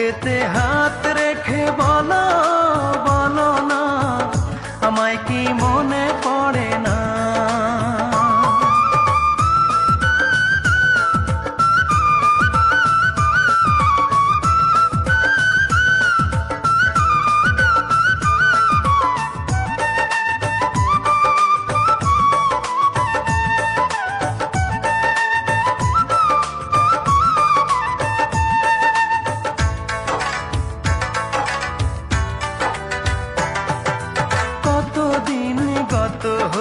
বুকেতে হাত রেখে বলো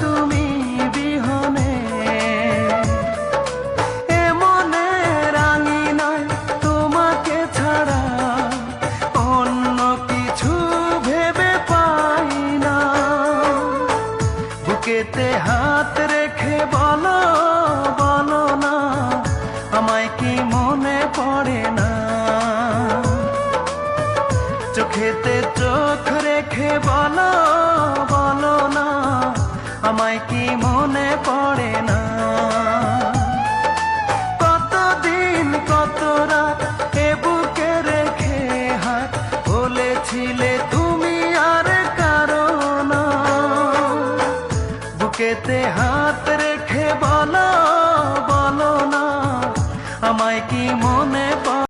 তুমি তোমাকে ছাড়া অন্য কিছু ভেবে পাই না। হাত রেখে বলো না, আমায় কি মনে পড়ে না? চোখেতে চোখ রেখে বলো বলো না তোমায় কি মনে পড়ে না। কতদিন, কত রাত এ বুকে রেখে হাত বলেছিলে তুমি আর কারণ বুকেতে হাত